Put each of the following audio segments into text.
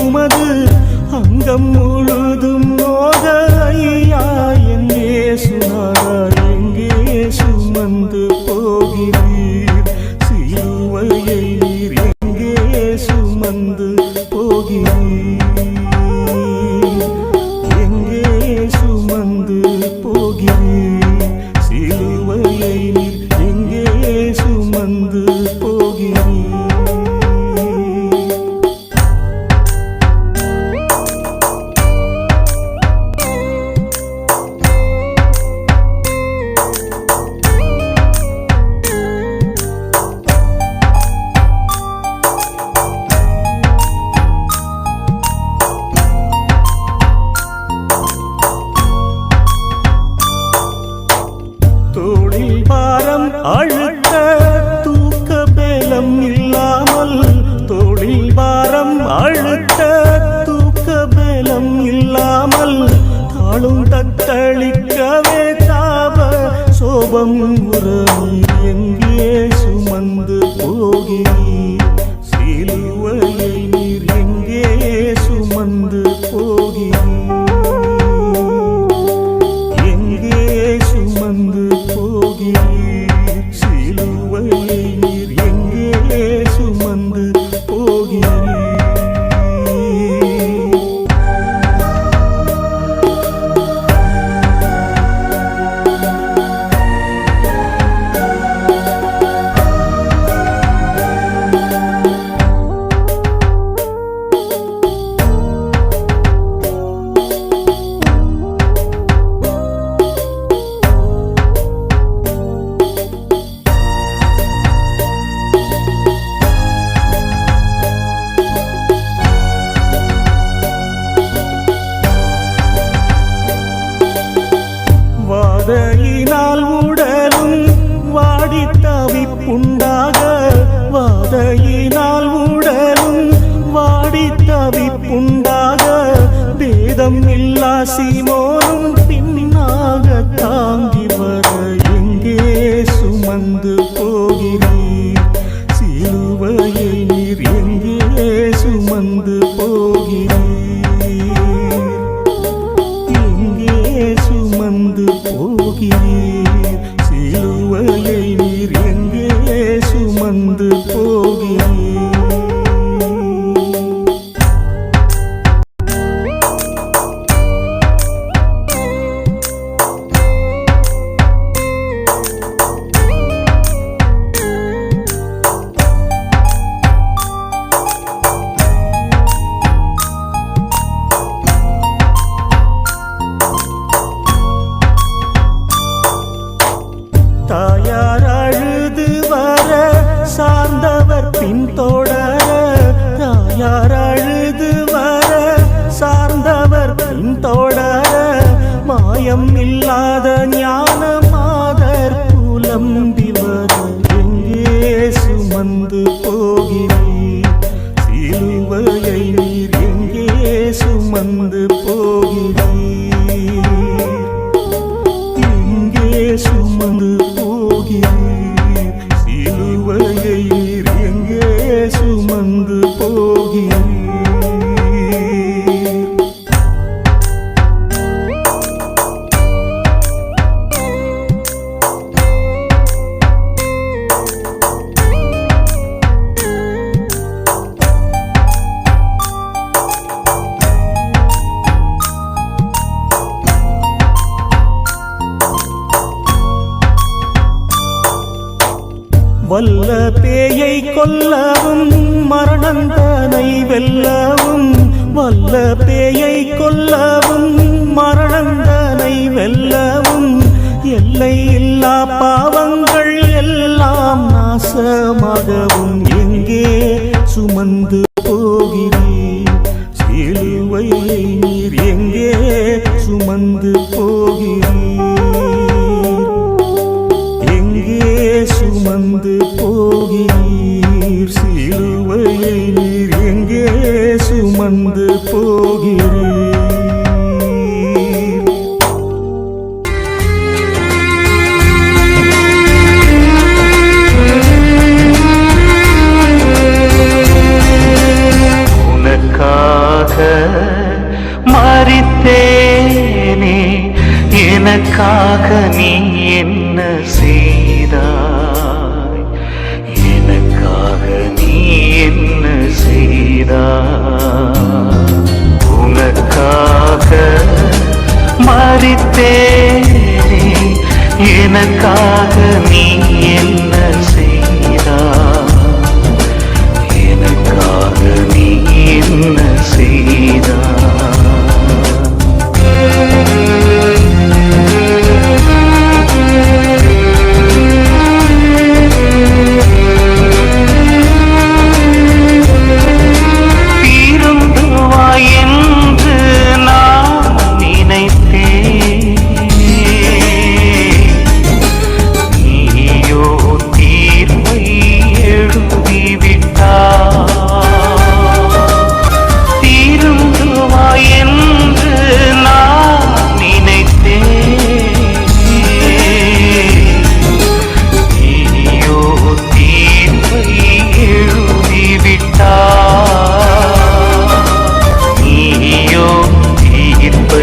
உமது அங்கம் முழுதும் மோத ஐயா எங்கே சுனாரா எங்கே சுமந்து தத்தளிக்கவே தாப சோபம் உறவும் எங்கே சுமந்து போகிறேன் ராசி மோனும் பின்னாக தாங்கி வர எங்கே சுமந்து போகிறீர்? சிலுவையை நீர் எங்கே சுமந்து போகிறீர்? எங்கே சுமந்து போகிறீர்? சிலுவையை நீர் எங்கே சுமந்து போகிறீர்? mındır வல்ல பேயை கொல்லவும் மரணந்தனை வெல்லவும் வல்ல பேயை கொல்லவும் மரணந்தனை வெல்லவும். எல்லை இல்லா பாவங்கள் எல்லாம் நாசமாகவும் எங்கே சுமந்து சுமந்து போகிறேன்.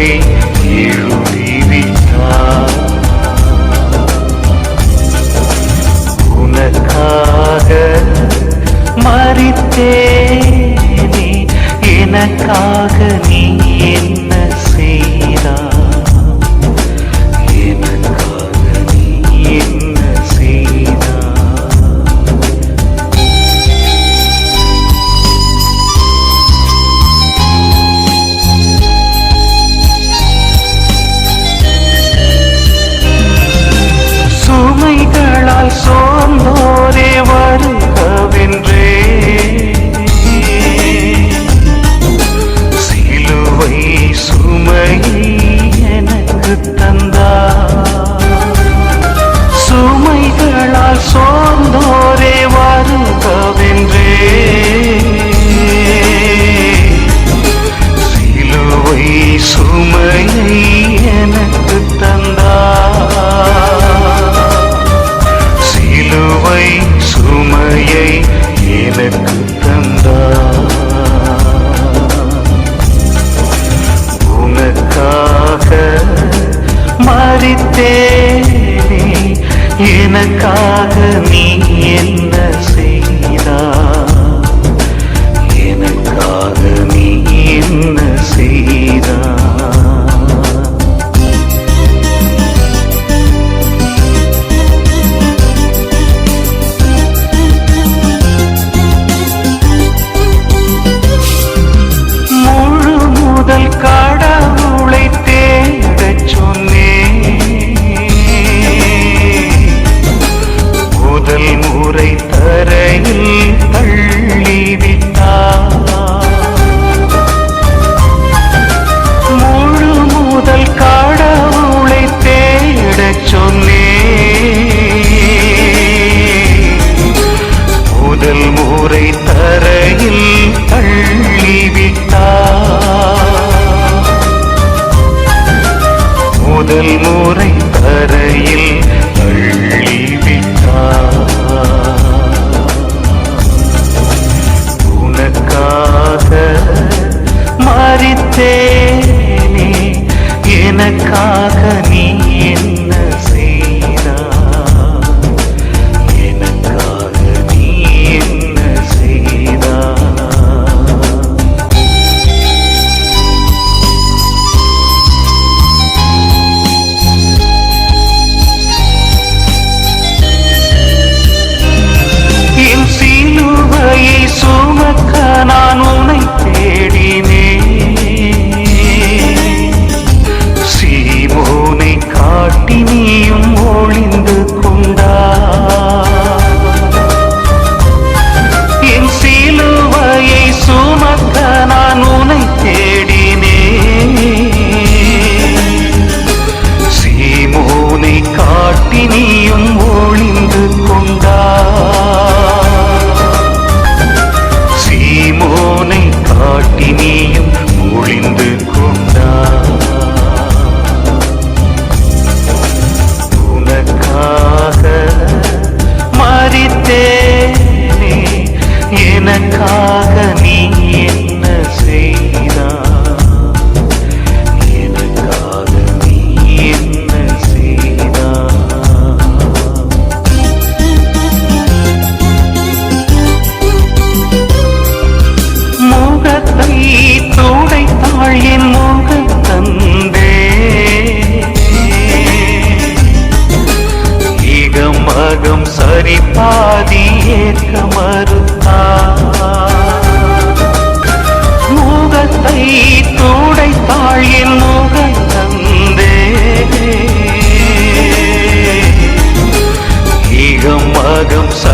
way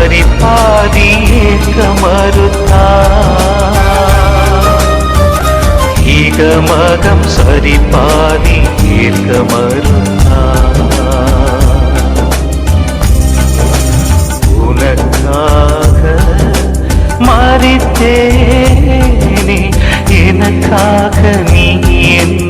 பாரி பாதி ஏற்க மறுத்தா? ஈக மகம் சரி பாதி ஏற்க மறுத்தா? உனக்காக மறித்தேனே எனக்காக நீ என்ன